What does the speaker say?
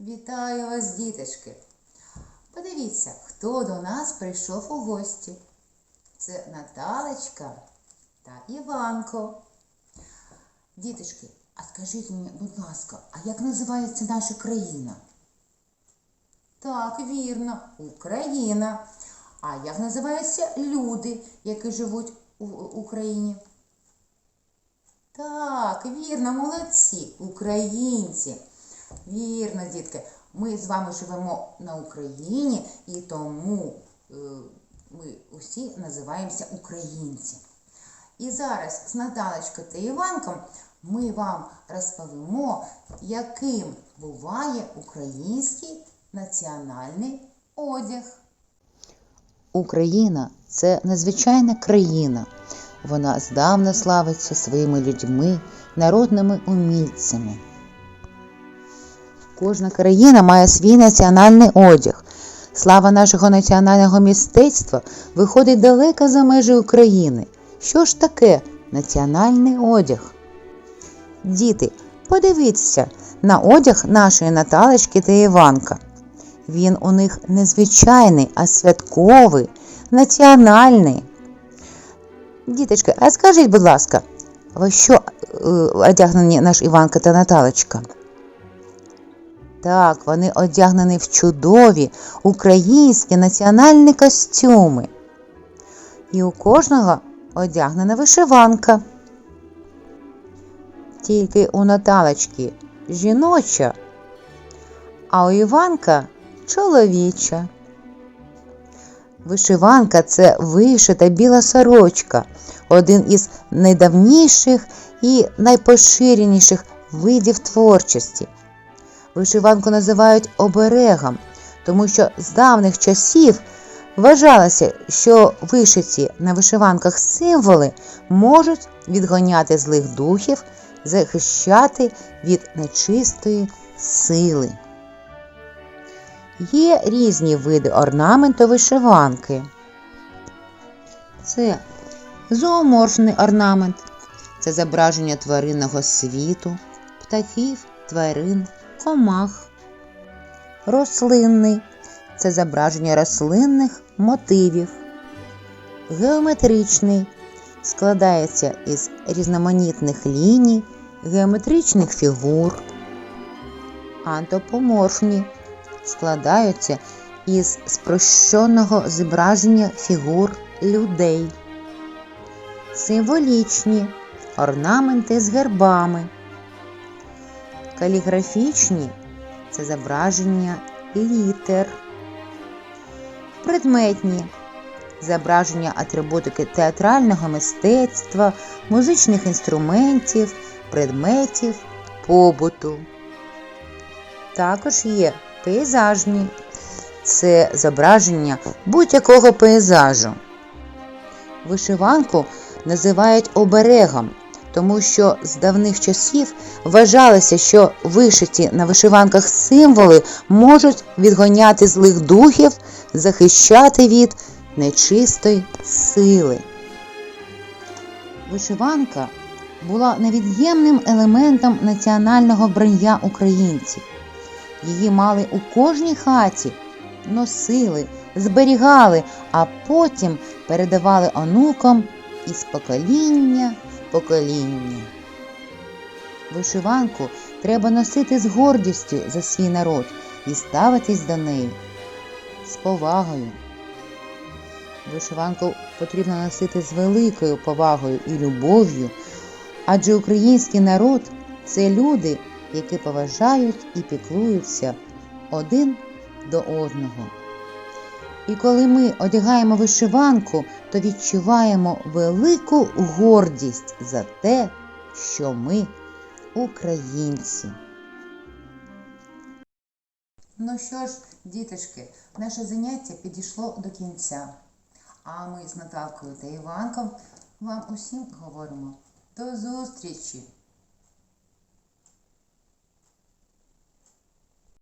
Вітаю вас, діточки! Подивіться, хто до нас прийшов у гості. Це Наталечка та Іванко. Діточки, а скажіть мені, будь ласка, а як називається наша країна? Так, вірно, Україна. А як називаються люди, які живуть у Україні? Так, вірно, молодці, українці. Вірно, дітки. Ми з вами живемо на Україні і тому е, ми усі називаємося українці. І зараз з Наталочкою та Іванком ми вам розповімо, яким буває український національний одяг. Україна це незвичайна країна. Вона здавна славиться своїми людьми, народними умільцями. Кожна країна має свій національний одяг. Слава нашого національного мистецтва виходить далеко за межі України. Що ж таке національний одяг? Діти, подивіться на одяг нашої Наталечки та Іванка. Він у них незвичайний, а святковий, національний. Діточки, а скажіть, будь ласка, во що е, одягнені наш Іванка та Наталочка? Так, вони одягнені в чудові українські національні костюми. І у кожного одягнена вишиванка. Тільки у Наталочки жіноча, а у Іванка чоловіча. Вишиванка це вишита біла сорочка, один із найдавніших і найпоширеніших видів творчості. Вишиванку називають оберегом, тому що з давніх часів вважалося, що вишиті на вишиванках символи можуть відгоняти злих духів, захищати від нечистої сили. Є різні види орнаменту вишиванки. Це зооморфний орнамент, це зображення тваринного світу, птахів, тварин, комах. Рослинний це зображення рослинних мотивів. Геометричний складається із різноманітних ліній, геометричних фігур. Антропоморфні складаються із спрощеного зображення фігур людей. Символічні орнаменти з гербами. Каліграфічні це зображення літер. Предметні зображення атрибутики театрального мистецтва, музичних інструментів, предметів, побуту. Також є пейзажні це зображення будь-якого пейзажу. Вишиванку називають оберегом, тому що з давних часів вважалося, що вишиті на вишиванках символи можуть відгоняти злих духів, захищати від нечистої сили. Вишиванка була невід'ємним елементом національного вбрання українців. Її мали у кожній хаті, носили, зберігали, а потім передавали онукам із покоління покоління. Вишиванку треба носити з гордістю за свій народ і ставитись до неї з повагою. Вишиванку потрібно носити з великою повагою і любов'ю, адже український народ це люди, які поважають і піклуються один до одного. І коли ми одягаємо вишиванку, то відчуваємо велику гордість за те, що ми українці. Ну що ж, діточки, наше заняття підійшло до кінця. А ми з Наталкою та Іванком вам усім говоримо до зустрічі!